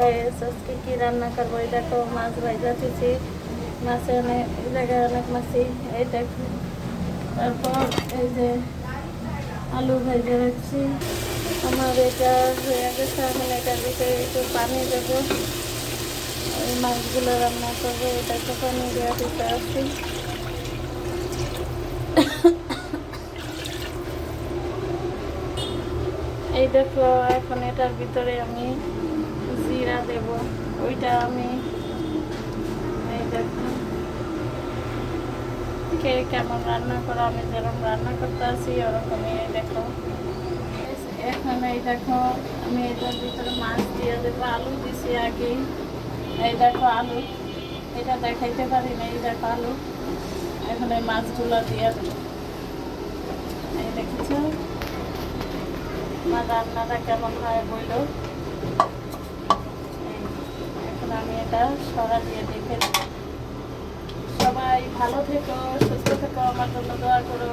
আজকে কি রান্না করব? এই দেখো, মাছ ভাজা দিয়েছি মাছে অনেক জায়গায় অনেক মাছই এই তারপর এই যে আলু ভেজে রাখছি। আমার এটা হয়ে গেছে এখন এটার ভিতরে একটু পানি দেবো। ওই মাছগুলো রান্না করব। এটা তো পানি দেওয়া দিতে আসছি এই দেখো, এখন এটার ভিতরে আমি জিরা দেব। ওইটা আমি এই কে কেমন রান্না করো? আমি যেরকম রান্না করতে আসি ওরকমই এই দেখো। এখন এই দেখো, আমি এটার ভিতরে মাছ দিয়ে দেবো। আলু দিছি আগে। এই দেখো আলু। এটা দেখাইতে পারি না, এই দেখো আলু। এখন এই মাছগুলো দিয়ে দেবো। এই দেখেছ? আমার রান্নাটা কেমন হয় বলল এটা সরা দিয়ে দেখে সবাই ভালো থেকো সুস্থ থেকো আমার জন্য দোয়া করো।